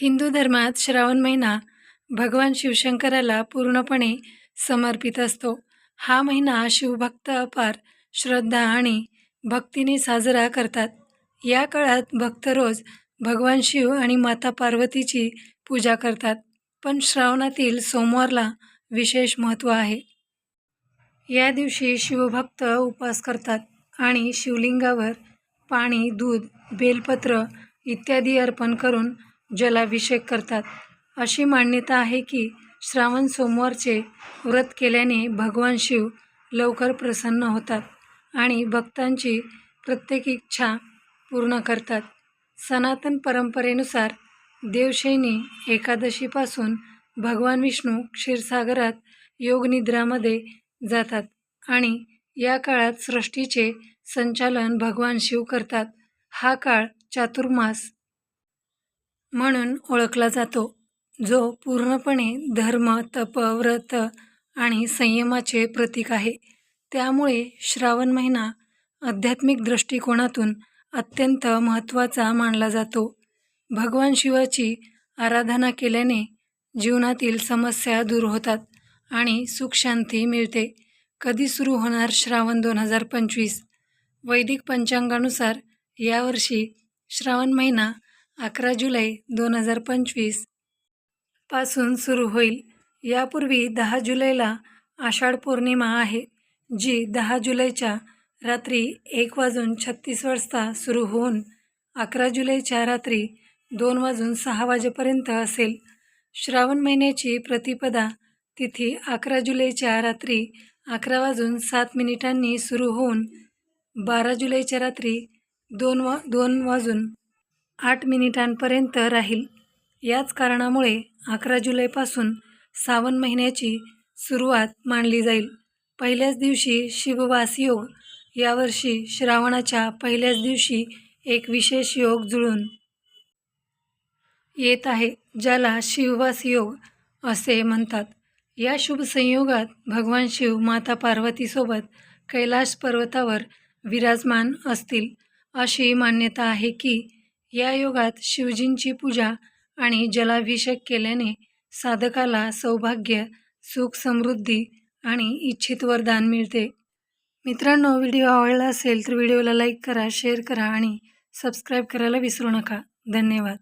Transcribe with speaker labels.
Speaker 1: हिंदू धर्मात श्रावण महिना भगवान शिवशंकराला पूर्णपणे समर्पित असतो. हा महिना शिवभक्त अपार श्रद्धा आणि भक्तीने साजरा करतात. या काळात भक्त रोज भगवान शिव आणि माता पार्वतीची पूजा करतात. पण श्रावणातील सोमवारला विशेष महत्त्व आहे. या दिवशी शिवभक्त उपवास करतात आणि शिवलिंगावर पाणी दूध बेलपत्र इत्यादी अर्पण करून जलाभिषेक करतात. अशी मान्यता आहे की श्रावण सोमवारचे व्रत केल्याने भगवान शिव लवकर प्रसन्न होतात आणि भक्तांची प्रत्येक इच्छा पूर्ण करतात. सनातन परंपरेनुसार देवशैनी एकादशीपासून भगवान विष्णू क्षीरसागरात योगनिद्रामध्ये जातात आणि या काळात सृष्टीचे संचालन भगवान शिव करतात. हा काळ चातुर्मास म्हणून ओळखला जातो जो पूर्णपणे धर्म तप व्रत आणि संयमाचे प्रतीक आहे. त्यामुळे श्रावण महिना आध्यात्मिक दृष्टिकोनातून अत्यंत महत्त्वाचा मानला जातो. भगवान शिवाची आराधना केल्याने जीवनातील समस्या दूर होतात आणि सुखशांती मिळते. कधी सुरू होणार श्रावण दोन हजार पंचवीस? वैदिक पंचांगानुसार यावर्षी श्रावण महिना अकरा जुलै दोन हजार पंचवीसपासून सुरू होईल. यापूर्वी दहा जुलैला आषाढ पौर्णिमा आहे जी दहा जुलैच्या रात्री एक वाजून छत्तीस वाजता सुरू होऊन अकरा जुलैच्या रात्री दोन वाजून सहा वाजेपर्यंत असेल. श्रावण महिन्याची प्रतिपदा तिथी अकरा जुलैच्या रात्री अकरा वाजून सात मिनिटांनी सुरू होऊन बारा जुलैच्या रात्री दोन वा दोन वाजून आठ मिनिटांपर्यंत राहील. याच कारणामुळे अकरा जुलैपासून सावन महिन्याची सुरुवात मानली जाईल. पहिल्याच दिवशी शिववास योग यावर्षी श्रावणाच्या पहिल्याच दिवशी एक विशेष योग जुळून येत आहे ज्याला शिववास योग असे म्हणतात. या शुभ संयोगात भगवान शिव माता पार्वतीसोबत कैलाश पर्वतावर विराजमान असतील अशी मान्यता आहे की या योगात शिवजींची पूजा आणि जलाभिषेक केल्याने साधकाला सौभाग्य सुख समृद्धी आणि इच्छित वरदान मिळते. मित्रांनो व्हिडिओ आवडला असेल तर व्हिडिओला लाईक करा शेअर करा आणि सबस्क्राईब करायला विसरू नका. धन्यवाद.